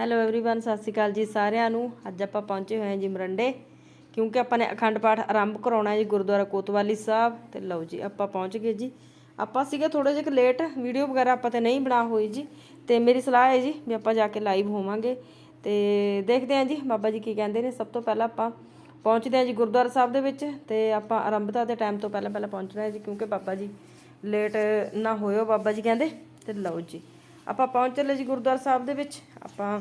Hello everyone ਸਤਿ ਸ਼੍ਰੀ ਅਕਾਲ ਜੀ ਸਾਰਿਆਂ ਨੂੰ ਅੱਜ ਆਪਾਂ ਪਹੁੰਚੇ ਹੋਏ ਹਾਂ ਜੀ ਮਰੰਡੇ ਕਿਉਂਕਿ ਆਪਾਂ ਨੇ ਅਖੰਡ ਪਾਠ ਆਰੰਭ ਕਰਾਉਣਾ ਹੈ ਜੀ ਗੁਰਦੁਆਰਾ ਕੋਤਵਾਲੀ ਸਾਹਿਬ ਤੇ ਲਓ ਜੀ ਆਪਾਂ ਪਹੁੰਚ ਗਏ ਜੀ ਆਪਾਂ ਸੀਗੇ ਥੋੜੇ ਜਿਹਾ ਲੇਟ ਵੀਡੀਓ ਵਗੈਰਾ ਆਪਾਂ ਤੇ ਨਹੀਂ ਬਣਾ ਹੋਈ ਜੀ ਤੇ ਮੇਰੀ ਸਲਾਹ ਹੈ ਜੀ ਵੀ ਆਪਾਂ ਜਾ ਕੇ ਲਾਈਵ ਹੋਵਾਂਗੇ ਤੇ ਦੇਖਦੇ ਹਾਂ ਜੀ ਬਾਬਾ ਜੀ ਕੀ ਕਹਿੰਦੇ ਨੇ ਸਭ ਤੋਂ ਪਹਿਲਾਂ ਆਪਾਂ ਪਹੁੰਚਦੇ ਹਾਂ ਜੀ ਗੁਰਦੁਆਰਾ ਸਾਹਿਬ ਦੇ ਵਿੱਚ ਤੇ ਆਪਾਂ ਆਰੰਭਤਾ ਦੇ ਟਾਈਮ ਤੋਂ ਪਹਿਲਾਂ ਪਹਿਲਾਂ ਪਹੁੰਚਣਾ ਹੈ ਜੀ ਕਿਉਂਕਿ ਬਾਬਾ ਜੀ ਲੇਟ ਨਾ ਹੋਇਓ ਬਾਬਾ ਜੀ ਕਹਿੰਦੇ ਤੇ ਲਓ ਜੀ ਆਪਾਂ ਪਹੁੰਚ ਚੱਲੇ ਜੀ ਗੁਰਦੁਆਰਾ ਸਾਹਿਬ ਦੇ ਵਿੱਚ। ਆਪਾਂ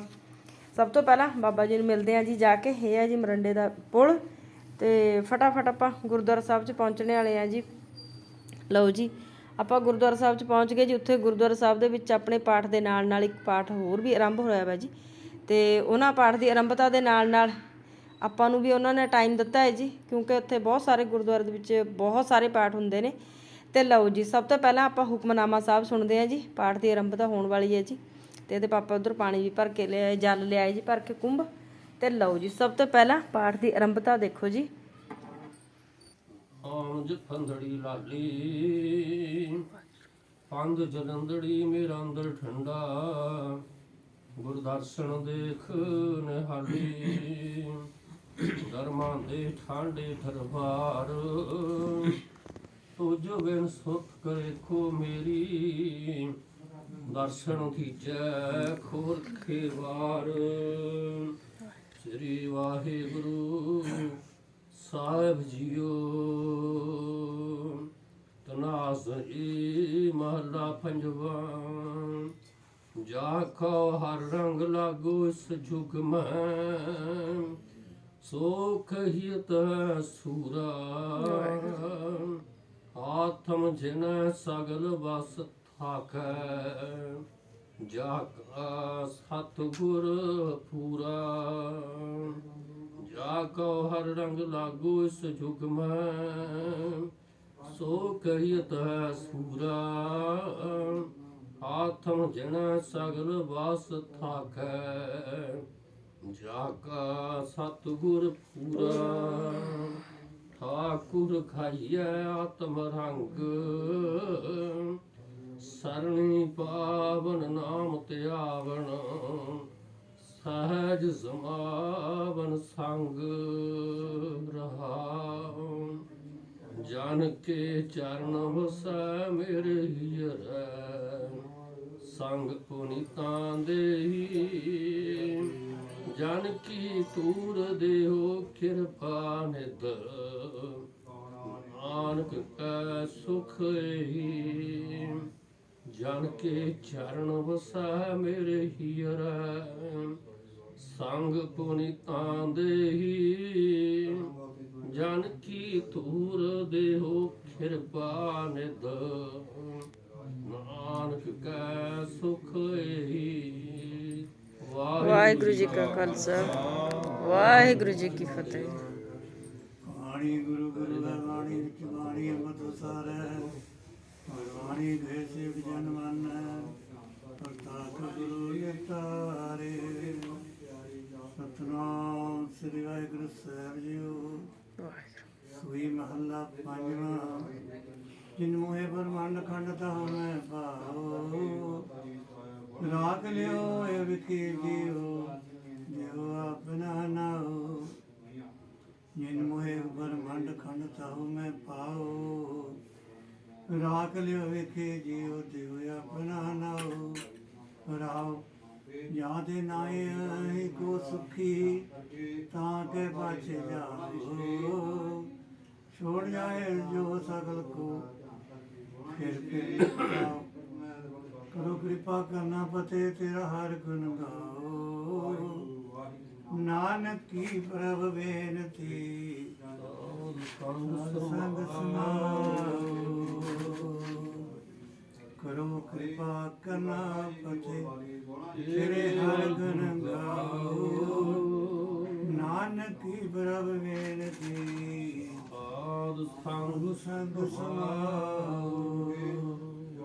ਸਭ ਤੋਂ ਪਹਿਲਾਂ ਬਾਬਾ ਜੀ ਨੂੰ ਮਿਲਦੇ ਹਾਂ ਜੀ ਜਾ ਕੇ। ਇਹ ਹੈ ਜੀ ਮਰੰਡੇ ਦਾ ਪੁਲ ਤੇ ਫਟਾਫਟ ਆਪਾਂ ਗੁਰਦੁਆਰਾ ਸਾਹਿਬ 'ਚ ਪਹੁੰਚਣੇ ਵਾਲੇ ਆ ਜੀ। ਲਓ ਜੀ, ਆਪਾਂ ਗੁਰਦੁਆਰਾ ਸਾਹਿਬ 'ਚ ਪਹੁੰਚ ਗਏ ਜੀ। ਉੱਥੇ ਗੁਰਦੁਆਰਾ ਸਾਹਿਬ ਦੇ ਵਿੱਚ ਆਪਣੇ ਪਾਠ ਦੇ ਨਾਲ ਨਾਲ ਇੱਕ ਪਾਠ ਹੋਰ ਵੀ ਆਰੰਭ ਹੋਇਆ ਵਾ ਜੀ। ਤੇ ਉਹਨਾਂ ਪਾਠ ਦੀ ਆਰੰਭਤਾ ਦੇ ਨਾਲ ਨਾਲ ਆਪਾਂ ਨੂੰ ਵੀ ਉਹਨਾਂ ਨੇ ਟਾਈਮ ਦਿੱਤਾ ਹੈ ਜੀ। ਕਿਉਂਕਿ ਉੱਥੇ ਬਹੁਤ ਸਾਰੇ ਗੁਰਦੁਆਰੇ ਦੇ ਵਿੱਚ ਬਹੁਤ ਸਾਰੇ ਪਾਠ ਹੁੰਦੇ ਨੇ। ਤੇ ਲਓ ਜੀ, ਸਭ ਤੋਂ ਪਹਿਲਾਂ ਆਪਾਂ ਹੁਕਮਨਾਮਾ ਸਾਹਿਬ ਸੁਣਦੇ ਹਾਂ ਜੀ, ਪਾਠ ਦੀ ਆਰੰਭਤਾ ਹੋਣ ਵਾਲੀ ਹੈ ਜੀ। ਤੇ ਇਹਦੇ ਪਾਪਾ ਉਧਰ ਪਾਣੀ ਵੀ ਭਰ ਕੇ ਲਿਆਏ, ਜਲ ਲਿਆਏ ਜੀ, ਭਰ ਕੇ ਕੁੰਭ। ਤੇ ਲਓ ਜੀ, ਸਭ ਤੋਂ ਪਹਿਲਾਂ ਪਾਠ ਦੀ ਆਰੰਭਤਾ ਦੇਖੋ ਜੀ। ਆਂਜ ਫੰਦੜੀ ਲਾਲੀ ਪੰਦ ਜਲੰਦੜੀ ਮੇਰਾ ਅੰਦਰ ਠੰਡਾ। ਗੁਰਦਰਸ਼ਨ ਦੇਖ ਨਿਹਾਲੀ ਦਰਮਾਂ ਦੇ ਠਾਂਡੇ ਦਰਬਾਰ ਤੁਝ ਬਿਨ ਸੁਖ ਕਰੇ ਕੋ ਮੇਰੀ। ਦਰਸ਼ਨ ਕੀਜੈ ਖੋਰ ਖੇਵਾਰ ਸ੍ਰੀ ਵਾਹਿਗੁਰੂ ਸਾਹਿਬ ਜੀਓ। ਤਨਾਸਰੀ ਮਹਲਾ ਪੰਜਵਾ। ਜਾ ਕੋ ਹਰ ਰੰਗ ਲਾਗੋ ਇਸ ਜੁਗ ਮੈਂ। ਸੋਖ ਹਿਤ ਸੂਰਾ। ਆਤਮ ਜਿਨ ਸਗਲ ਵਸ ਥਾਕੈ ਜਾ ਕਾ ਸਤਿਗੁਰ ਪੂਰਾ। ਜਾ ਕੋ ਹਰ ਰੰਗ ਲਾਗੂ ਇਸ ਜੁਗ ਮੈਂ, ਸੋ ਕਹੀਤ ਹੈ ਸੂਰਾ। ਆਤਮ ਜਨ ਸਗਲ ਵਾਸ ਥਾਕੈ ਜਾ ਕਾ ਸਤਿਗੁਰ ਪੂਰਾ। ਠਾਕੁਰ ਖਾਈਐ ਆਤਮ ਰੰਗ। ਸਰਣੀ ਪਾਵਨ ਨਾਮ ਧਿਆਵਨ ਸਹਜ ਸਮਾਵਨ ਸੰਗ ਰਹਾਉ ਜਨ ਕੇ ਚਰਨ ਵਸੈ ਮੇਰੇ ਹੀਰੈ, ਸੰਗ ਪੁਨੀਤਾਂ ਦੇਹੀ। ਜਨ ਕੀ ਤੂਰ ਦੇਹੋ, ਕਿਰਪਾ ਨਿਦ ਨਾਨਕ ਕੈ ਸੁਖ ਏਹੀ ਜਨ ਕੇ ਚਰਨ ਵਸੈ ਮੇਰੇ ਹੀਰੈ। ਸੰਗ ਪੁਨੀਤਾਂ ਦੇਹੀ ਜਨ ਕੀ ਤੂਰ ਦੇਹੋ, ਕਿਰਪਾ ਨਿਦ ਨਾਨਕ ਕੈ ਸੁਖ ਏਹੀ ਵਾਹਿਗੁਰੂ ਜੀ ਕਾ ਖਾਲਸਾ ਵਾਹਿਗੁਰੂ ਜੀ ਕੀ ਫਤਿਹ। ਬਾਣੀ ਗੁਰੂ ਗੁਰੂ ਦਾ ਬਾਣੀ ਵਿੱਚ ਬਾਣੀ ਅੰਮ੍ਰਿਤ ਸਾਰੈ ਗੁਰਬਾਣੀ ਦੇ ਸਿਵ ਜਨ ਮਨ ਪ੍ਰਤਾਪ ਗੁਰੂ ਨਿਤਾਰੇ ਸਤਨਾਮ ਸ੍ਰੀ ਵਾਹਿਗੁਰੂ ਸਾਹਿਬ ਜੀਓ। ਸੂਈ ਮਹੱਲਾ ਪੰਜਵਾਂ। ਜਿਨ ਮੋਹਿ ਬਰਮੰਡ ਖੰਡ ਤਾ ਮੈਂ ਭਾਉ ਰਾਖ ਲਿਓ ਇਹ ਵਿਕੀ ਜੀਓ ਜਿਉ ਆਪਣਾ ਨਾਉ ਜਿਨ ਮੋਹਿ ਬਰਮੰਡ ਖੰਡ ਤਾਉ ਮੈਂ ਪਾਉ ਰਾਖ ਲਿਓ ਵੇਖੇ ਜੀਉ ਦਿਉ ਆਪਣਾ ਨਾਉ ਰਾਉ ਜਾਂ ਦੇ ਨਾਏ ਕੋ ਸੁਖੀ, ਤਾਂ ਕੇ ਪਾਛੇ ਜਾਓ ਛੋੜ ਜਾਏ ਜੋ ਸਗਲ ਕੋ, ਫਿਰ ਫਿਰ ਜਾਓ। ਕਰੋ ਕਿਰਪਾ ਕਰਨਾ ਪਤੇ ਤੇਰਾ ਹਰ ਗੁਣ ਗਾਓ। ਨਾਨਕ ਕੀ ਪ੍ਰਭ ਬੇਨਤੀ। ਸੰਗ ਸੁਨਾਓ ਕਰੋ ਕਿਰਪਾ ਕਰਨਾ ਪਤੇ ਤੇਰੇ ਹਰ ਗੁਣ ਗਾਓ। ਨਾਨਕ ਕੀ ਪ੍ਰਭ ਬੇਨਤੀ। ਆਦ ਸੰਗ ਸੰਗ ਸੁਨਾਓ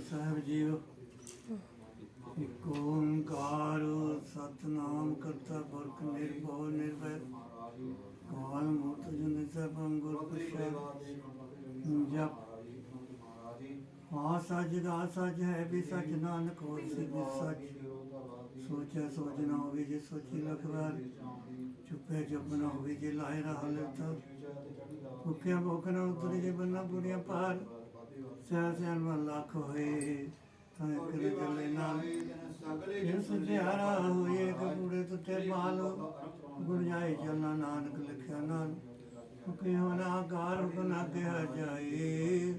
ਸਾਹਿਬ ਜੀਓ। ਇਕ ਓੰਕਾਰ ਸਤਨਾਮ ਕਰਤਾ ਪੁਰਖ ਨਿਰਭਉ ਨਿਰਵੈਰ ਕਾਲ ਮੂਰਤ ਜਨ ਸਭੰ ਗੁਰ ਪ੍ਰਸਾਦ ਜਪ। ਆ ਸੱਚ ਦਾ ਸੱਚ ਹੈ ਵੀ ਸੱਚ ਨਾਨਕ ਹੋਇ ਸਿਧ ਸੱਚ। ਸੋਚੈ ਸੋਚ ਨਾ ਹੋਵੇ ਜੇ ਸੋਚੀ ਲਖ ਵਾਰ। ਚੁੱਪੇ ਚੁੱਪ ਨਾ ਹੋਵੇ ਜੇ ਲਾਇ ਰਹਾ ਲਤਾ ਭੁੱਖਿਆ ਭੁੱਖ ਨਾ ਉਤਰੀ ਜੇ ਬੰਨਾ ਪੂਰੀਆਂ ਪਾਰ ਸਿਆ ਸਿਆਨ ਮਨ ਲੱਖ ਹੋਏ ਤਾਂ ਇੱਕ ਚੱਲੇ ਨਾਲ ਇਹ ਸੁਝਿਆਰਾ ਹੋਏ ਕਪੂੜੇ ਤੁਤੇ ਪਾਲ ਗੁਣ ਜਾਏ ਚੱਲਣਾ ਨਾਨਕ ਲਿਖਿਆ ਨਾਲ ਹੁਕੇ ਹੋਣਾ ਕਾਰ ਹੁਕਮ ਅੱਗੇ ਜਾਏ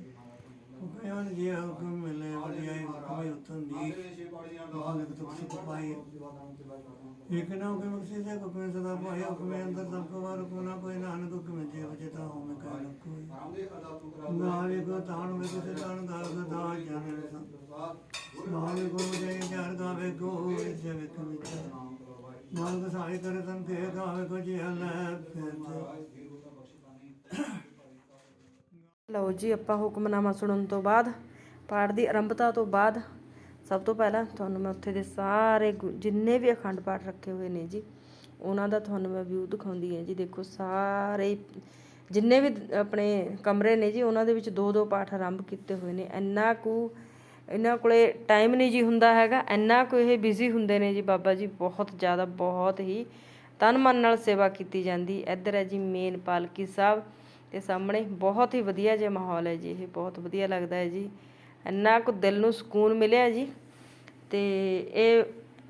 ਹੁਕਮ ਜੇ ਹੁਕਮ ਮਿਲੇ ਵਡਿਆਈ ਹੁਕਮੇ ਉਤਨ ਦੀ। ਨਾਨਕ ਤੁਖ ਸੁਖ ਪਾਏ ਇਕ ਨਾ ਹੁਕਮ ਬਖਸ਼ੇ ਤੇ ਹੁਕਮੇ ਸਦਾ ਪਾਏ ਹੁਕਮੇ ਅੰਦਰ ਸਭ ਕੋ ਵਾਰ ਹੁਕਮ ਨਾ ਕੋਈ ਨਾਨਕ ਹੁਕਮੇ ਜੇ ਵਜਤਾ ਹੋਵੇ ਕਹਿ ਨ ਕੋਈ ਨਾਲੇ ਕੋ ਤਾਣ ਵੇ ਕਿਸੇ ਤਾਣ ਦਾ ਗਦਾ ਜਾਣੇ ਨਾਲੇ ਕੋ ਜੇ ਜਰ ਗਾਵੇ ਕੋ ਜੇ ਵੇਖ ਵਿਚਾਰ ਨਾਨਕ ਸਹਾਇ ਕਰੇ ਤਨ ਕੇ ਗਾਵੇ ਕੋ ਜੇ ਹਲੇ ਫਿਰ ਲਓ ਜੀ, ਆਪਾਂ ਹੁਕਮਨਾਮਾ ਸੁਣਨ ਤੋਂ ਬਾਅਦ, ਪਾਠ ਦੀ ਆਰੰਭਤਾ ਤੋਂ ਬਾਅਦ, ਸਭ ਤੋਂ ਪਹਿਲਾਂ ਤੁਹਾਨੂੰ ਮੈਂ ਉੱਥੇ ਦੇ ਸਾਰੇ ਗੁ- ਜਿੰਨੇ ਵੀ ਅਖੰਡ ਪਾਠ ਰੱਖੇ ਹੋਏ ਨੇ ਜੀ, ਉਹਨਾਂ ਦਾ ਤੁਹਾਨੂੰ ਮੈਂ ਵਿਊ ਦਿਖਾਉਂਦੀ ਹਾਂ ਜੀ। ਦੇਖੋ, ਸਾਰੇ ਜਿੰਨੇ ਵੀ ਆਪਣੇ ਕਮਰੇ ਨੇ ਜੀ, ਉਹਨਾਂ ਦੇ ਵਿੱਚ ਦੋ ਦੋ ਪਾਠ ਆਰੰਭ ਕੀਤੇ ਹੋਏ ਨੇ। ਇੰਨਾ ਕੁ, ਇਹਨਾਂ ਕੋਲੇ ਟਾਈਮ ਨਹੀਂ ਜੀ ਹੁੰਦਾ ਹੈਗਾ, ਇੰਨਾ ਕੁ ਇਹ ਬਿਜ਼ੀ ਹੁੰਦੇ ਨੇ ਜੀ ਬਾਬਾ ਜੀ, ਬਹੁਤ ਜ਼ਿਆਦਾ, ਬਹੁਤ ਹੀ ਤਨ ਮਨ ਨਾਲ ਸੇਵਾ ਕੀਤੀ ਜਾਂਦੀ। ਇੱਧਰ ਹੈ ਜੀ, ਮੇਨ ਪਾਲਕੀ ਸਾਹਿਬ। ਤੇ ਸਾਹਮਣੇ ਬਹੁਤ ਹੀ ਵਧੀਆ ਜਿਹਾ ਮਾਹੌਲ ਹੈ ਜੀ, ਇਹ ਬਹੁਤ ਵਧੀਆ ਲੱਗਦਾ ਹੈ ਜੀ। ਇੰਨਾ ਕੁ ਦਿਲ ਨੂੰ ਸਕੂਨ ਮਿਲਿਆ ਜੀ। ਤੇ ਇਹ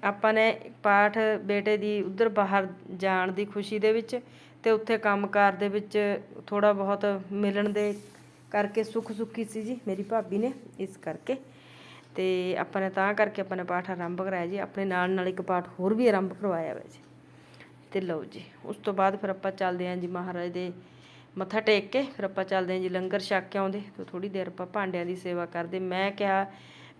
ਆਪਾਂ ਨੇ ਪਾਠ ਬੇਟੇ ਦੀ ਉਧਰ ਬਾਹਰ ਜਾਣ ਦੀ ਖੁਸ਼ੀ ਦੇ ਵਿੱਚ ਤੇ ਉੱਥੇ ਕੰਮਕਾਰ ਦੇ ਵਿੱਚ ਥੋੜਾ ਬਹੁਤ ਮਿਲਣ ਦੇ ਕਰਕੇ ਸੁੱਖ ਸੁੱਖੀ ਸੀ ਜੀ ਮੇਰੀ ਭਾਬੀ ਨੇ ਇਸ ਕਰਕੇ। ਤੇ ਆਪਾਂ ਨੇ ਤਾਂ ਕਰਕੇ ਆਪਾਂ ਨੇ ਪਾਠ ਆਰੰਭ ਕਰਾਇਆ ਜੀ, ਆਪਣੇ ਨਾਲ ਨਾਲ ਇੱਕ ਪਾਠ ਹੋਰ ਵੀ ਆਰੰਭ ਕਰਵਾਇਆ ਹੋਇਆ ਜੀ। ਤੇ ਲਓ ਜੀ, ਉਸ ਤੋਂ ਬਾਅਦ ਫਿਰ ਆਪਾਂ ਚੱਲਦੇ ਹਾਂ ਜੀ ਮਹਾਰਾਜ ਦੇ ਮੱਥਾ ਟੇਕ ਕੇ, ਫਿਰ ਆਪਾਂ ਚੱਲਦੇ ਹਾਂ ਜੀ ਲੰਗਰ ਛੱਕ ਕੇ ਆਉਂਦੇ, ਤੇ ਥੋੜੀ ਦੇਰ ਆਪਾਂ ਭਾਂਡਿਆਂ ਦੀ ਸੇਵਾ ਕਰਦੇ। ਮੈਂ ਕਿਹਾ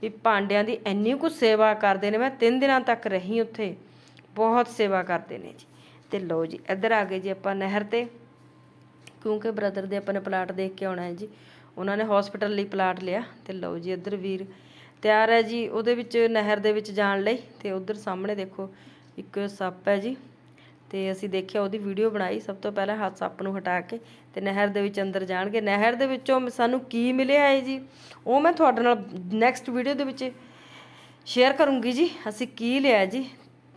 ਵੀ ਭਾਂਡਿਆਂ ਦੀ ਇੰਨੀ ਕੁ ਸੇਵਾ ਕਰਦੇ ਨੇ, ਮੈਂ ਤਿੰਨ ਦਿਨਾਂ ਤੱਕ ਰਹੀ ਉੱਥੇ, ਬਹੁਤ ਸੇਵਾ ਕਰਦੇ ਨੇ ਜੀ। ਤੇ ਲਓ ਜੀ, ਇੱਧਰ ਆ ਗਏ ਜੀ ਆਪਾਂ ਨਹਿਰ ਤੇ, ਕਿਉਂਕਿ ਬ੍ਰਦਰ ਦੇ ਆਪਾਂ ਨੇ ਪਲਾਟ ਦੇਖ ਕੇ ਆਉਣਾ ਹੈ ਜੀ, ਉਹਨਾਂ ਨੇ ਹਸਪੀਟਲ ਲਈ ਪਲਾਟ ਲਿਆ। ਤੇ ਲਓ ਜੀ ਇੱਧਰ ਵੀਰ ਤਿਆਰ ਹੈ ਜੀ, ਉਹਦੇ ਵਿੱਚ ਨਹਿਰ ਦੇ ਵਿੱਚ ਜਾਣ ਲਈ, ਤੇ ਉਧਰ ਸਾਹਮਣੇ ਦੇਖੋ, ਇੱਕ ਸੱਪ ਹੈ ਜੀ ਤੇ ਅਸੀਂ ਦੇਖਿਆ ਉਹਦੀ ਵੀਡੀਓ ਬਣਾਈ, ਸਭ ਤੋਂ ਪਹਿਲਾਂ ਹੱਥ ਸੱਪ ਨੂੰ ਹਟਾ ਕੇ ਤੇ ਨਹਿਰ ਦੇ ਵਿੱਚ ਅੰਦਰ ਜਾਣਗੇ। ਨਹਿਰ ਦੇ ਵਿੱਚੋਂ ਸਾਨੂੰ ਕੀ ਮਿਲਿਆ ਹੈ ਜੀ? ਉਹ ਮੈਂ ਤੁਹਾਡੇ ਨਾਲ ਨੈਕਸਟ ਵੀਡੀਓ ਦੇ ਵਿੱਚ ਸ਼ੇਅਰ ਕਰੂੰਗੀ ਜੀ। ਅਸੀਂ ਕੀ ਲਿਆ ਜੀ?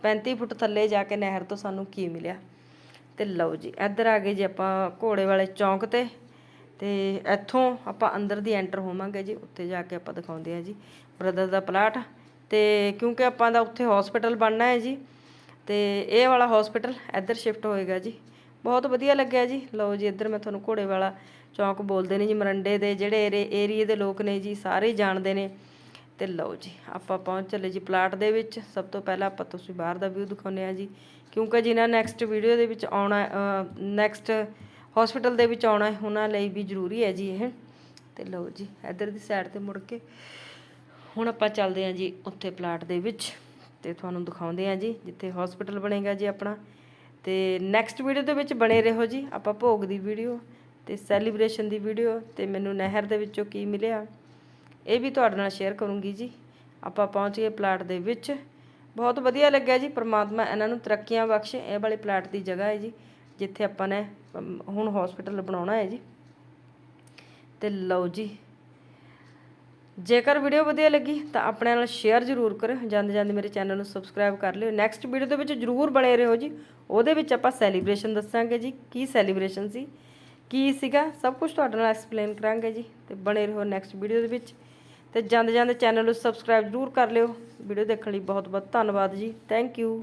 35 ਫੁੱਟ ਥੱਲੇ ਜਾ ਕੇ ਨਹਿਰ ਤੋਂ ਸਾਨੂੰ ਕੀ ਮਿਲਿਆ? ਤੇ ਲਓ ਜੀ, ਇੱਧਰ ਆ ਗਏ ਜੀ ਆਪਾਂ ਘੋੜੇ ਵਾਲੇ ਚੌਂਕ ਤੇ। ਤੇ ਇੱਥੋਂ ਆਪਾਂ ਅੰਦਰ ਦੀ ਐਂਟਰ ਹੋਵਾਂਗੇ ਜੀ, ਉੱਥੇ ਜਾ ਕੇ ਆਪਾਂ ਦਿਖਾਉਂਦੇ ਆ ਜੀ। ਬ੍ਰਦਰ ਦਾ ਪਲਾਟ ਤੇ ਕਿਉਂਕਿ ਆਪਾਂ ਦਾ ਉੱਥੇ ਹਸਪੀਟਲ ਬਣਨਾ ਹੈ ਜੀ ਤੇ ਇਹ ਵਾਲਾ ਹਸਪੀਟਲ ਇੱਧਰ ਸ਼ਿਫਟ ਹੋਏਗਾ ਜੀ। ਬਹੁਤ ਵਧੀਆ ਲੱਗਿਆ ਜੀ। ਲਓ ਜੀ, ਇੱਧਰ ਮੈਂ ਤੁਹਾਨੂੰ ਘੋੜੇ ਵਾਲਾ ਚੌਂਕ ਬੋਲਦੇ ਨੇ ਜੀ, ਮਰੰਡੇ ਦੇ ਜਿਹੜੇ ਏਰੀਏ ਦੇ ਲੋਕ ਨੇ ਜੀ, ਸਾਰੇ ਜਾਣਦੇ ਨੇ। ਤੇ ਲਓ ਜੀ, ਆਪਾਂ ਪਹੁੰਚ ਚੱਲੇ ਜੀ ਪਲਾਟ ਦੇ ਵਿੱਚ। ਸਭ ਤੋਂ ਪਹਿਲਾਂ ਆਪਾਂ ਤੁਸੀਂ ਬਾਹਰ ਦਾ ਵਿਊ ਦਿਖਾਉਂਦੇ ਆ ਜੀ। ਕਿਉਂਕਿ ਜਿਨ੍ਹਾਂ ਨੈਕਸਟ ਵੀਡੀਓ ਦੇ ਵਿੱਚ ਆਉਣਾ ਨੈਕਸਟ ਹਸਪੀਟਲ ਦੇ ਵਿੱਚ ਆਉਣਾ ਹੈ, ਉਹਨਾਂ ਲਈ ਵੀ ਜ਼ਰੂਰੀ ਹੈ ਜੀ ਇਹ। ਤੇ ਲਓ ਜੀ, ਇੱਧਰ ਦੀ ਸਾਈਡ ਤੇ ਮੁੜ ਕੇ ਹੁਣ ਆਪਾਂ ਚੱਲਦੇ ਹਾਂ ਜੀ ਉੱਥੇ ਪਲਾਟ ਦੇ ਵਿੱਚ। ਤੇ ਤੁਹਾਨੂੰ ਦਿਖਾਉਂਦੇ ਹਾਂ ਜੀ, ਜਿੱਥੇ ਹਸਪੀਟਲ ਬਣੇਗਾ ਜੀ ਆਪਣਾ। ਤੇ ਨੈਕਸਟ ਵੀਡੀਓ ਦੇ ਵਿੱਚ ਬਣੇ ਰਹੋ ਜੀ, ਆਪਾਂ ਭੋਗ ਦੀ ਵੀਡੀਓ ਤੇ ਸੈਲੀਬ੍ਰੇਸ਼ਨ ਦੀ ਵੀਡੀਓ ਤੇ ਮੈਨੂੰ ਨਹਿਰ ਦੇ ਵਿੱਚੋਂ ਕੀ ਮਿਲਿਆ, ਇਹ ਵੀ ਤੁਹਾਡੇ ਨਾਲ ਸ਼ੇਅਰ ਕਰੂੰਗੀ ਜੀ। ਆਪਾਂ ਪਹੁੰਚ ਗਏ ਪਲਾਟ ਦੇ ਵਿੱਚ। ਬਹੁਤ ਵਧੀਆ ਲੱਗਿਆ ਜੀ, ਪ੍ਰਮਾਤਮਾ ਇਹਨਾਂ ਨੂੰ ਤਰੱਕੀਆਂ ਬਖਸ਼ੇ, ਇਹ ਵਾਲੇ ਪਲਾਟ ਦੀ ਜਗ੍ਹਾ ਹੈ ਜੀ, ਜਿੱਥੇ ਆਪਾਂ ਨੇ ਹੁਣ ਹਸਪੀਟਲ ਬਣਾਉਣਾ ਹੈ ਜੀ। ਤੇ ਲਓ ਜੀ ਜੇਕਰ ਵੀਡੀਓ ਵਧੀਆ ਲੱਗੀ ਤਾਂ ਆਪਣੇ ਨਾਲ ਸ਼ੇਅਰ ਜ਼ਰੂਰ ਕਰਿਓ। ਜਾਂਦੇ ਜਾਂਦੇ ਮੇਰੇ ਚੈਨਲ ਨੂੰ ਸਬਸਕ੍ਰਾਈਬ ਕਰ ਲਿਓ। ਨੈਕਸਟ ਵੀਡੀਓ ਦੇ ਵਿੱਚ ਜ਼ਰੂਰ ਬਣੇ ਰਹੋ ਜੀ। ਉਹਦੇ ਵਿੱਚ ਆਪਾਂ ਸੈਲੀਬ੍ਰੇਸ਼ਨ ਦੱਸਾਂਗੇ ਜੀ। ਕੀ ਸੈਲੀਬ੍ਰੇਸ਼ਨ ਸੀ? ਕੀ ਸੀਗਾ? ਸਭ ਕੁਝ ਤੁਹਾਡੇ ਨਾਲ ਐਕਸਪਲੇਨ ਕਰਾਂਗੇ ਜੀ। ਤੇ ਬਣੇ ਰਹੋ ਨੈਕਸਟ ਵੀਡੀਓ ਦੇ ਵਿੱਚ। ਤੇ ਜਾਂਦੇ ਜਾਂਦੇ ਚੈਨਲ ਨੂੰ ਸਬਸਕ੍ਰਾਈਬ ਜ਼ਰੂਰ ਕਰ ਲਿਓ। ਵੀਡੀਓ ਦੇਖਣ ਲਈ ਬਹੁਤ ਬਹੁਤ ਧੰਨਵਾਦ ਜੀ। Thank you